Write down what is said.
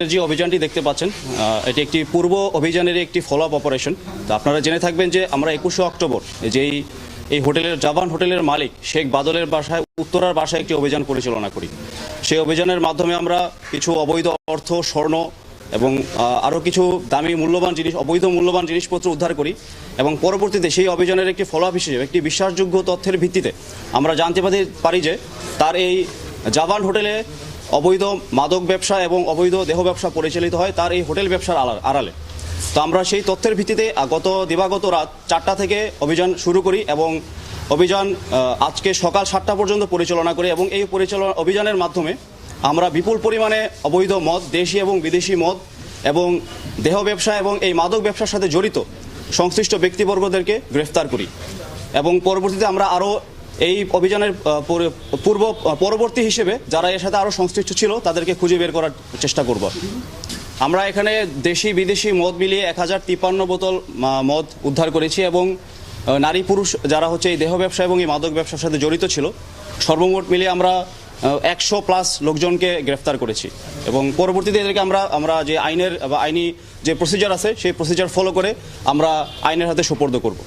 যে অভিযানটি দেখতে পাচ্ছেন এটি একটি পূর্ব অভিযানের একটি ফলো অপারেশন তো আপনারা জেনে থাকবেন যে আমরা একুশে অক্টোবর যেই এই হোটেলের, জাবান হোটেলের মালিক শেখ বাদলের বাসায়, উত্তরার বাসায় একটি অভিযান পরিচালনা করি। সেই অভিযানের মাধ্যমে আমরা কিছু অবৈধ অর্থ, স্বর্ণ এবং আরও কিছু দামি মূল্যবান জিনিস, অবৈধ মূল্যবান জিনিসপত্র উদ্ধার করি এবং পরবর্তীতে সেই অভিযানের একটি ফলো আপ হিসেবে, একটি বিশ্বাসযোগ্য তথ্যের ভিত্তিতে আমরা জানতে পারি- পারি যে তার এই জাবান হোটেলে অবৈধ মাদক ব্যবসা এবং অবৈধ দেহ ব্যবসা পরিচালিত হয়, তার এই হোটেল ব্যবসার আড়ালে। তো আমরা সেই তথ্যের ভিত্তিতে গত দিবাগত রাত চারটা থেকে অভিযান শুরু করি এবং অভিযান আজকে সকাল সাতটা পর্যন্ত পরিচালনা করি এবং এই পরিচালনা, অভিযানের মাধ্যমে আমরা বিপুল পরিমাণে অবৈধ মদ, দেশি এবং বিদেশি মদ এবং দেহ ব্যবসা এবং এই মাদক ব্যবসার সাথে জড়িত সংশ্লিষ্ট ব্যক্তিবর্গদেরকে গ্রেফতার করি এবং পরবর্তীতে আমরা আরও এই অভিযানের পূর্ব পরবর্তী হিসেবে যারা এর সাথে আরও সংশ্লিষ্ট ছিল তাদেরকে খুঁজে বের করার চেষ্টা করব। আমরা এখানে দেশি, বিদেশি মদ মিলিয়ে এক হাজার তিপ্পান্ন বোতল মদ উদ্ধার করেছি এবং নারী পুরুষ যারা হচ্ছে এই দেহ ব্যবসা এবং এই মাদক ব্যবসার সাথে জড়িত ছিল, সর্বমোট মিলিয়ে আমরা একশো প্লাস লোকজনকে গ্রেফতার করেছি। এবং পরবর্তীতে এদেরকে আমরা আমরা যে আইনের, বা আইনি যে প্রসিজার আছে, সেই প্রসিজার ফলো করে আমরা আইনের হাতে সুপর্দ করব।